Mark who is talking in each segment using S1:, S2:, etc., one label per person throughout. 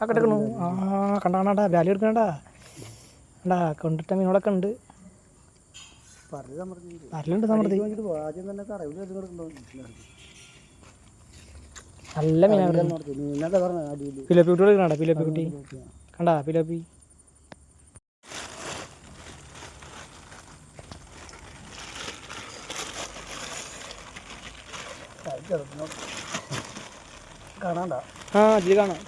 S1: ആ കിടക്കണു. ആ കണ്ടാണ്ടാ ബാലി എടുക്കണടാ. കണ്ടാ കൊണ്ടിട്ട മീനോടൊക്കെ ഉണ്ട്. വരലുണ്ട് സമൃദ്ധി. നല്ല മീനാണ് പിലപ്പി കുട്ടി എടുക്കണ പിലോപ്പി കുട്ടി കണ്ടാ പിലോപ്പി ഇതിൽ കാണാം.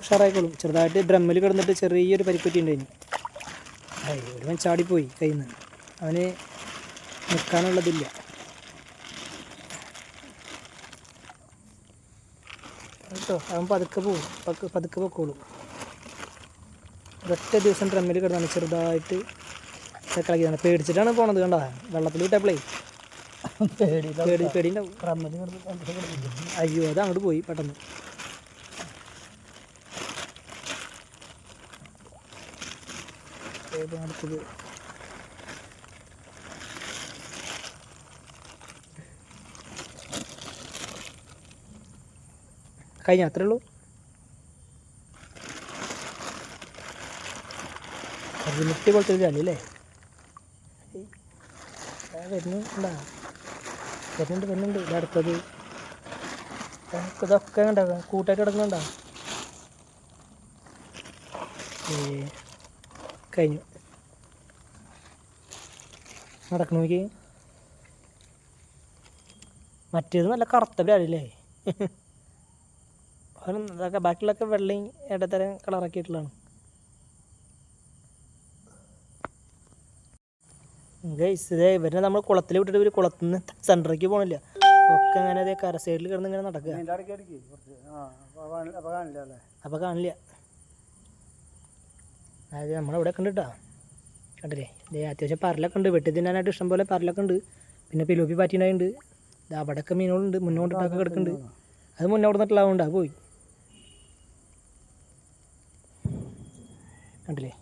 S1: ഉഷാറായിക്കോളും. ചെറുതായിട്ട് ഡ്രമ്മിൽ കിടന്നിട്ട് ചെറിയൊരു പരിക്കുറ്റി ഉണ്ടായിരുന്നു അയ്യോ ഒരുവൻ ചാടിപ്പോയി കയ്യിൽ നിന്ന് അവന് നിൽക്കാനുള്ളതില്ല കേട്ടോ. അവൻ പതുക്കെ പോവും. പതുക്കെ പതുക്കെ പൊക്കോളും. ഒരൊറ്റ ദിവസം ഡ്രമ്മിൽ കിടന്നാണ് ചെറുതായിട്ട് കളിക്കുന്നത് പേടിച്ചിട്ടാണ് പോണത് കണ്ടാ? വെള്ളത്തിൽ വിട്ടപ്പളേ.
S2: പേടി
S1: പേടി
S2: പേടി
S1: അയ്യോ അത് അങ്ങോട്ട് പോയി പെട്ടെന്ന്. അടുത്തത് കഴിഞ്ഞ അത്രേ ഉള്ളൂ ലിമിറ്റ് പോലത്തെ ഒരു അല്ലേ? ഏയ്. ആ വരുന്നു. ഉണ്ടാ വരുന്നുണ്ട് വരുന്നുണ്ട്. ഇവിടെ അടുത്തത്. ഇതൊക്കെ കണ്ട? കൂട്ടായിട്ട് കിടക്കുന്നുണ്ടോ? കഴിഞ്ഞു. നടക്കണ നോക്കി മറ്റേത് നല്ല കറുത്ത ബ്രാലല്ലേ ഇതൊക്കെ ബാക്കിയുള്ളൊക്കെ വെള്ളയും ഇടത്തരം കളറാക്കിയിട്ടുള്ളതാണ്. ഗൈസ് ഇതേ ഇവരെ നമ്മൾ കുളത്തിൽ വിട്ടിട്ട് ഇവർ കുളത്തിൽ നിന്ന് സെന്ററിലേക്ക് പോകണില്ല ഒക്കെ അങ്ങനെ അതേ കര സൈഡിൽ കിടന്ന് ഇങ്ങനെ നടക്കുക
S2: അപ്പോൾ കാണില്ല
S1: അതായത് നമ്മളിവിടെ ഉണ്ട് കേട്ടോ കണ്ടില്ലേ? ഇതേ അത്യാവശ്യം പരലൊക്കെ ഉണ്ട്. വെട്ടി തിന്നാനായിട്ട് ഇഷ്ടം പോലെ പരലൊക്കെ ഉണ്ട്. പിന്നെ പിലോപ്പി പാറ്റിനായിട്ടുണ്ട് ഇത് അവിടെയൊക്കെ മീനുകളുണ്ട്. മുന്നോട്ടിട്ടൊക്കെ കിടക്കുന്നുണ്ട്. അത് മുന്നോട്ട് നിന്നിട്ടുള്ളതുകൊണ്ട് അത് പോയി. കണ്ടില്ലേ?